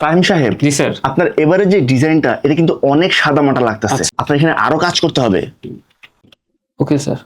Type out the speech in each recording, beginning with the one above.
ফাহিম সাহেব জি স্যার। আপনার এবারে যে ডিজাইনটা এটা কিন্তু অনেক সাদা মাটা লাগতেছে। আচ্ছা। আপনার এখানে আরও কাজ করতে হবে। Okay sir.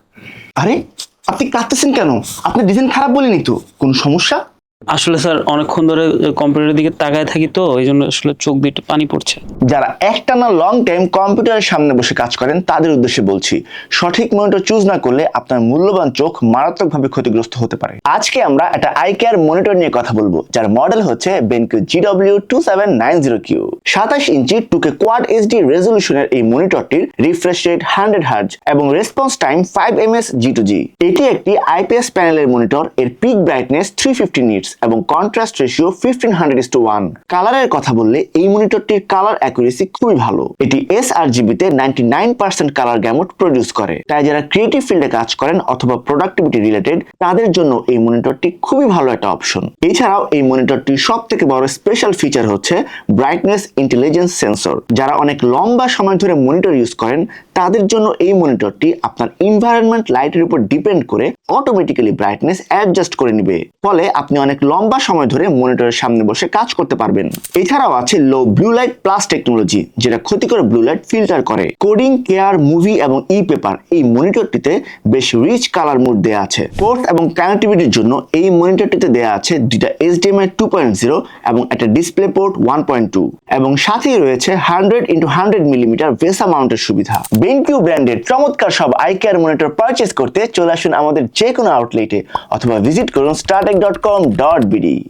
আরে আপনি কাটতেছেন কেন? আপনি ডিজাইন খারাপ বলেনি তো? কোন সমস্যা? আসলে স্যার, অনেকক্ষণ ধরে কম্পিউটারের দিকে তাকায় থাকি তো, এই জন্য আসলে চোখ দিয়ে পানি পড়ছে। যারা একটানা লং টাইম কম্পিউটারের সামনে বসে কাজ করেন, তাদের উদ্দেশ্যে বলছি, সঠিক মনিটর চুজ না করলে আপনার মূল্যবান চোখ মারাত্মকভাবে ক্ষতিগ্রস্ত হতে পারে। আজকে আমরা একটা আই কেয়ার মনিটর নিয়ে কথা বলব, যার মডেল হচ্ছে BenQ GW two seven nine zero Q সাতাশ ইঞ্চি টুকে কোয়াড এইচডি রেজলিউশনের এই মনিটরটির রিফ্রেশ রেট হান্ড্রেড হার্জ এবং response time five M S G to G এটি একটি আইপিএস প্যানেলের মনিটর এর peak brightness three fifty nits এবং contrast ratio fifteen hundred to one কালারের কথা বললে এই মনিটরটির কালার অ্যাকুরেসি খুবই ভালো। এটি S R জিবিতে ninety nine percent colour gamut produce করে। তাই যারা ক্রিয়েটিভ ফিল্ডে কাজ করেন অথবা প্রোডাক্টিভিটি রিলেটেড তাদের জন্য এই মনিটরটি খুবই ভালো একটা অপশন এছাড়াও এই মনিটরটির সব থেকে বড় স্পেশাল ফিচার হচ্ছে ব্রাইটনেস ইন্টেলিজেন্স সেন্সর যারা অনেক লম্বা সময় ধরে মনিটর ইউজ করেন, তাদের জন্য এই মনিটরটি আপনার এনভায়রনমেন্ট লাইটের উপর ডিপেন্ড করে অটোমেটিক্যালি ব্রাইটনেস অ্যাডজাস্ট করে নিবে। ফলে আপনি অনেক লম্বা সময় ধরে মনিটরের সামনে বসে কাজ করতে পারবেন। এছাড়াও আছে low blue light plus technology যেটা ক্ষতিকর ব্লু লাইট ফিল্টার করে। কোডিং কেয়ার মুভি এবং ই পেপার এই মনিটরটিতে বেশ রিচ কালার মোড দেওয়া আছে। পোর্ট এবং কানেক্টিভিটির জন্য এই মনিটরটিতে দেওয়া আছে দুইটা এইচডিএমআই টু পয়েন্ট জিরো এবং একটা display port one point two এবং সাথেই রয়েছে hundred into hundred millimetre VESA মাউন্টের সুবিধা। বেনকিউ ব্র্যান্ডের চমৎকার সব আই কেয়ার মনিটর পারচেস করতে চলে আসুন আমাদের যে কোনো আউটলেটে অথবা ভিজিট করুন Startech dot com dot BD